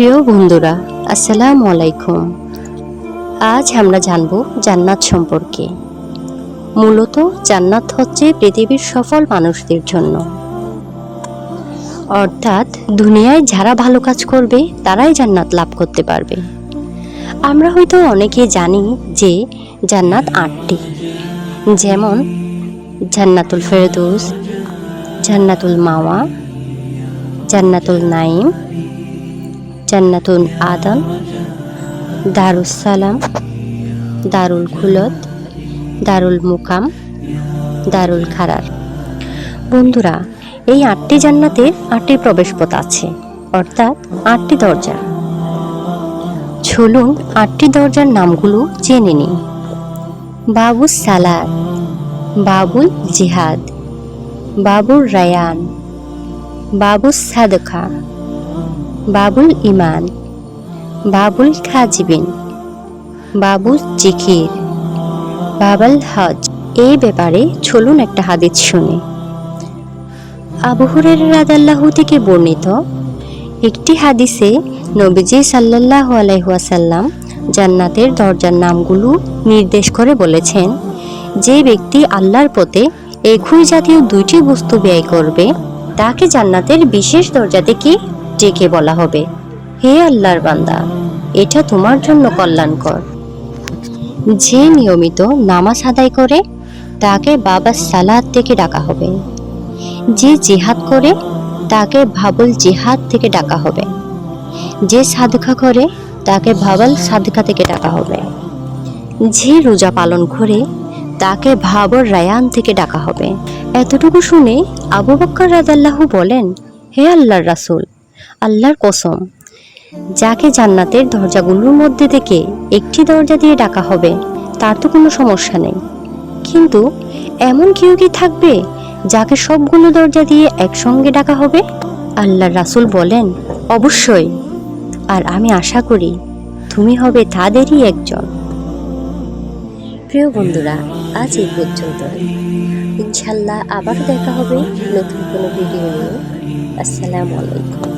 প্রিয় বন্ধুরা, আসসালামু আলাইকুম। আজ আমরা জানব জান্নাত সম্পর্কে। মূলত জান্নাত হচ্ছে পৃথিবীর সফল মানুষদের জন্য। অর্থাৎ দুনিয়ায় যারা ভালো কাজ করবে, তারাই জান্নাত লাভ করতে পারবে। আমরা হয়তো অনেকে জানি যে জান্নাত আটটি। যেমন, জান্নাতুল ফেরদৌস, জান্নাতুল মাওয়া, জান্নাতুল নাইম জান্নাতুল আদম, দারুস সালাম, দারুল খুলত দারুল মুকাম, দারুল খারার। বন্ধুরা, এই আটটি জান্নাতের আটটি প্রবেশপথ আছে, অর্থাৎ আটটি দরজা। চলুন আটটি দরজার নামগুলো জেনে নিই। বাবুস সালাদ বাবুল জিহাদ, বাবুর রায়ান, বাবুস সাদকা। বাবুল ইমান, বাবুল খাজিবিন, বাবুল জিকির, বাবাল হজ। এই ব্যাপারে চলুন একটা হাদিস শুনি। আবু হুরের রাদাল্লাহু থেকে বর্ণিত একটি হাদিসে নবীজি সাল্লাল্লাহু আলাইহাসাল্লাম জান্নাতের দরজার নামগুলো নির্দেশ করে বলেছেন, যে ব্যক্তি আল্লাহর পথে একই জাতীয় দুইটি বস্তু ব্যয় করবে, তাকে জান্নাতের বিশেষ দরজা থেকে ডেকে বলা হবে, হে আল্লাহর বান্দা, এটা তোমার জন্য কল্যাণকর। যে নিয়মিত নামাজ আদায় করে, তাকে বাবা সালাদ থেকে ডাকা হবে। যে জিহাদ করে, তাকে ভাবল জিহাদ থেকে ডাকা হবে। যে সাদকা করে, তাকে ভাবল সাদকা থেকে ডাকা হবে। যে রোজা পালন করে, তাকে ভাবর রায়ান থেকে ডাকা হবে। এতটুকু শুনে আবু বক্কর রাদাল্লাহু বলেন, হে আল্লাহর রাসূল আল্লাহর কসম। যাকে জান্নাতের দরজাগুলোর মধ্যে থেকে একটি দরজা দিয়ে ডাকা হবে, তার তো কোনো সমস্যা নেই। কিন্তু এমন কেউ কি থাকবে যাকে সবগুলো দরজা দিয়ে একসঙ্গে ডাকা হবে? আল্লাহর রাসূল বলেন, অবশ্যই। আর আমি আশা করি তুমি হবে তাদেরই একজন। প্রিয় বন্ধুরা, আজ এই পর্যন্ত ইনশাল্লাহ আবার দেখা হবে নতুন কোনো ভিডিও নিয়ে। আসসালামু আলাইকুম।